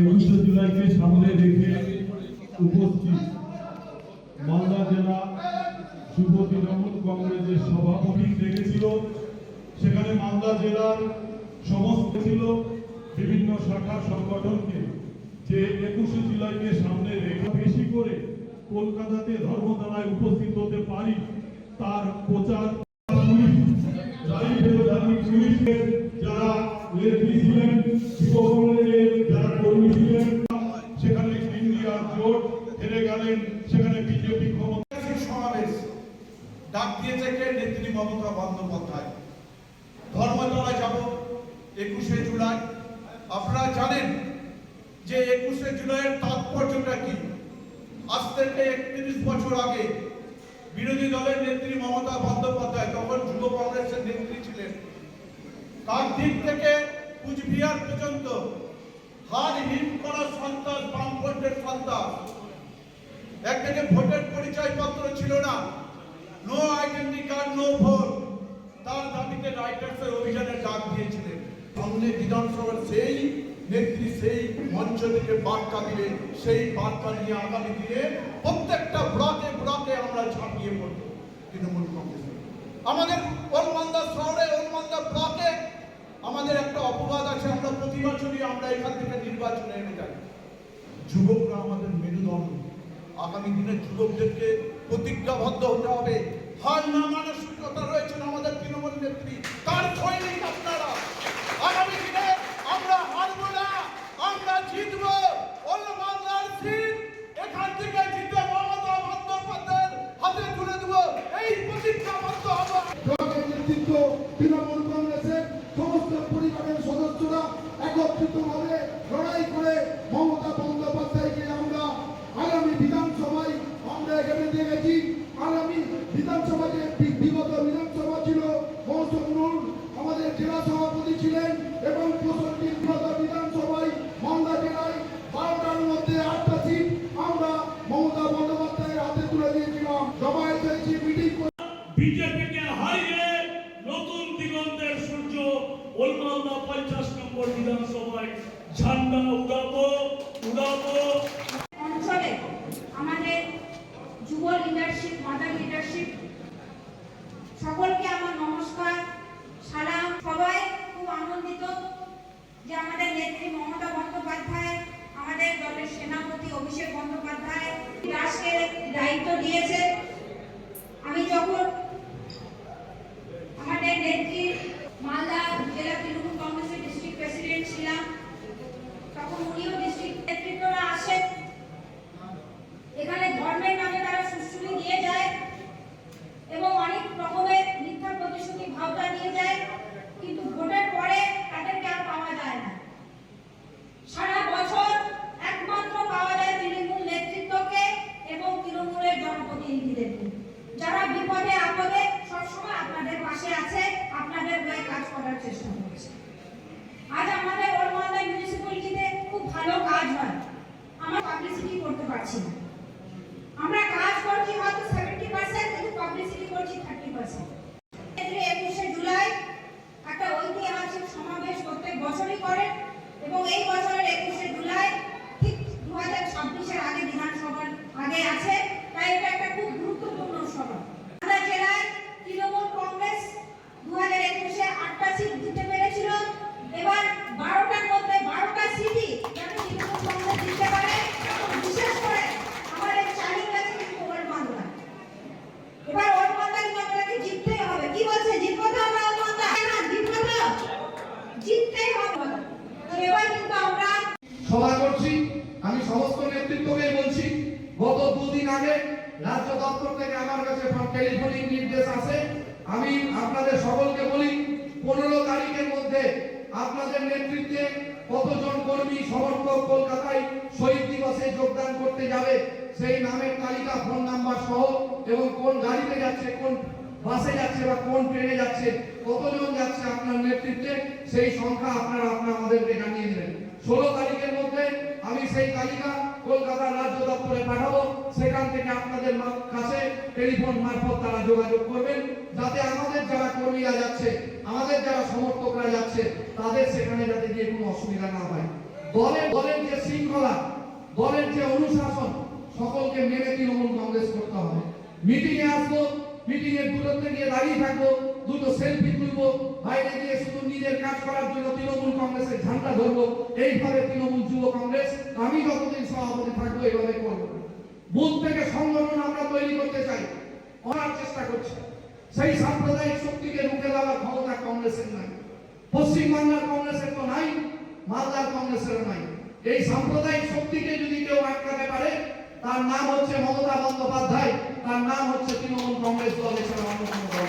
একুশে জুলাইকে সামনে রেখে উপস্থিত মালদা জেলা যুব তৃণমূল কংগ্রেসের সভাপতি ডেকেছিল সেখানে মালদা জেলার সমস্ত ছিল। বিভিন্ন শাখা সংগঠনকে যে একুশে জুলাইকে সামনে রেখে বেশি করে কলকাতাতে ধর্মতলায় উপস্থিত হতে পারি, তার প্রচার ছিলেন, সেখানে সমাবেশ ডাক যাব, একুশে জুলাই। আপনারা জানেন যে একুশে জুলাইয়ের তাৎপর্যটা কি? আজ থেকে একত্রিশ বছর আগে বিরোধী দলের নেত্রী মমতা বন্দ্যোপাধ্যায় তখন যুব কংগ্রেসের নেত্রী ছিলেন। তার দিক থেকে কুচবিহার পর্যন্ত হার হিম করা সন্ত্রাস, বামফ্রন্টের সন্ত্রাস। একদিকে ভোটের পরিচয় পত্র ছিল না। নো আইডেন্টি কার্ড নো বিধানসভার সেই নেত্রী, সেই মঞ্চ থেকে বার্তা দিলে, সেই বার্তা নিয়ে আগামী দিনে প্রত্যেকটা ব্লকে ব্লকে আমরা ঝাঁপিয়ে পড়ব, তৃণমূল কংগ্রেস। আমাদের ওলমান্দা শহরে ওলমান্দা ব্লকে আমাদের একটা অপবাদ আছে, আমরা প্রতি বছরই আমরা এখান থেকে নির্বাচনে এনে যাই। যুবকরা আমাদের মেরুদণ্ড। আগামী দিনে যুবকদেরকে প্রতিজ্ঞাবদ্ধ হতে হবে। হার না মানসিকতা বিধানসভায় ঝান্ডা উড়াবো উড়াবো। অঞ্চলে আমাদের যুব লিডারশিপ মাদার লিডারশিপ সকলকে আমার নমস্কার, সালাম। সবাই খুব আনন্দিত যে আমাদের নেত্রী মমতা বন্দ্যোপাধ্যায়, আমাদের দলের সেনাপতি অভিষেক বন্দ্যোপাধ্যায়, দাসকে দায়িত্ব দিয়েছে পাশে আছে, আপনাদের হয়ে কাজ করার চেষ্টা করছে। আজ আমাদের ওর মহাদায় মিউনিসিপ্যালিটিতে খুব ভালো কাজ হয়। আমরা পাবলিসিটি করতে পারছি না আমরা কাজ করছি হয়তো সেভেন্টি পার্সেন্ট কিন্তু পাবলিসিটি করছি থার্টি পার্সেন্ট একুশে জুলাই একটা ঐতিহাসিক সমাবেশ প্রত্যেক বছরই করেন এবং এই বছরের একুশে জুলাই ঠিক দু হাজার ছাব্বিশের আগে বিধানসভার আগে আছে তাই এটা একটা খুব গুরুত্বপূর্ণ সভা আমাদের জেলায় তৃণমূল কংগ্রেস দু হাজার একুশে আটটা সিট জিতে পেরেছিল এবার বারোটার মধ্যে বারোটা সিটই যাতে তৃণমূল কংগ্রেস জিততে পারে এবং বিশেষ করে আমাদের চালিয়ে গেছে কিন্তু ওল্ড বাংলা এবার ওল্ড বাংলা কিন্তু আমাদেরকে জিততেই হবে কি বলছে জিতবো তো আমরা ওল্ড বাংলা হ্যাঁ না জিতবো তো জিততেই হবে তো এবার কিন্তু আমরা সভা করছি আমি সমস্ত নেতৃত্বকে বলছি গত দুদিন আগে রাজ্য দপ্তর থেকে আমার কাছে টেলিফোনিক নির্দেশ আসে আমি আপনাদের সকলকে বলি, পনেরো তারিখের মধ্যে আপনাদের নেতৃত্বে কতজন কর্মী সমর্থক কলকাতায় শহীদ দিবসে যোগদান করতে যাবে, সেই নামের তালিকা, ফোন নাম্বার সহ এবং কোন গাড়িতে যাচ্ছে, কোন বাসে যাচ্ছে বা কোন ট্রেনে যাচ্ছে, কতজন যাচ্ছে আপনার নেতৃত্বে, সেই সংখ্যা আপনারা, আপনার আমাদেরকে জানিয়ে দেবেন। ষোলো তারিখের মধ্যে আমি সেই তালিকা কলকাতার রাজ্য দপ্তরে পাঠাবো। সেখান থেকে আপনাদের কাছে টেলিফোন মারফত তারা যোগাযোগ করবেন, যাতে আমাদের যারা কর্মীরা যাচ্ছে, আমাদের যারা সমর্থকরা যাচ্ছে, তাদের সেখানে যাতে গিয়ে কোনো অসুবিধা না হয়। দলের দলের যে শৃঙ্খলা, দলের যে অনুশাসন, সকলকে মেনে তৃণমূল কংগ্রেস করতে হবে। মিটিংয়ে আসব মিটিং এর দূরত্বে গিয়ে দাঁড়িয়ে থাকব। দুটো সেলফি তুলবো, বাইরে গিয়ে শুধু নিজের কাজ করার জন্য তৃণমূল কংগ্রেসের ঝান্ডা ধরবো, এইভাবে তৃণমূল যুব কংগ্রেস, আমি যতদিন সভাপতি থাকব এইভাবে করব। বুথ থেকে সংগঠন আমরা তৈরি করতে চাই, করার চেষ্টা করছি। সেই সাম্প্রদায়িক শক্তিকে রুখে দেওয়ার ক্ষমতা কংগ্রেসের নাই। পশ্চিম বাংলার কংগ্রেসের তো নাই, মালদার কংগ্রেসের নাই। এই সাম্প্রদায়িক শক্তিকে যদি কেউ আটকাতে পারে, তার নাম হচ্ছে মমতা বন্দ্যোপাধ্যায়, তার নাম হচ্ছে তৃণমূল কংগ্রেস দল, এছাড়া অন্য কোনো দল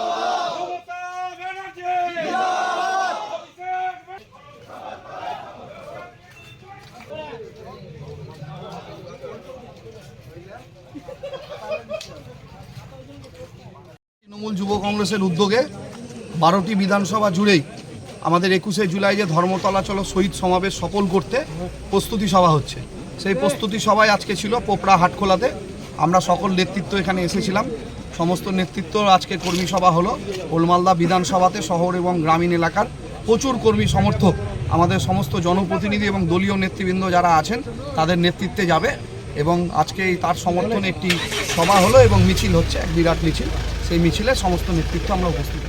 তৃণমূল যুব কংগ্রেসের উদ্যোগে বারোটি বিধানসভা জুড়েই আমাদের একুশে জুলাই যে ধর্মতলা চলো শহীদ সমাবেশ সফল করতে প্রস্তুতি সভা হচ্ছে। সেই প্রস্তুতি সভায় আজকে ছিল পোপড়া হাটখোলাতে। আমরা সকল নেতৃত্ব এখানে এসেছিলাম। সমস্ত নেতৃত্ব আজকে কর্মী সভা হলো। ওলমালদা বিধানসভাতে শহর এবং গ্রামীণ এলাকার প্রচুর কর্মী সমর্থক আমাদের সমস্ত জনপ্রতিনিধি এবং দলীয় নেতৃবৃন্দ যারা আছেন, তাদের নেতৃত্বে যাবে এবং আজকে তার সমর্থনে একটি সভা হলো এবং মিছিল হচ্ছে, এক বিরাট মিছিল। সেই মিছিলে সমস্ত নেতৃত্ব আমরা উপস্থিত।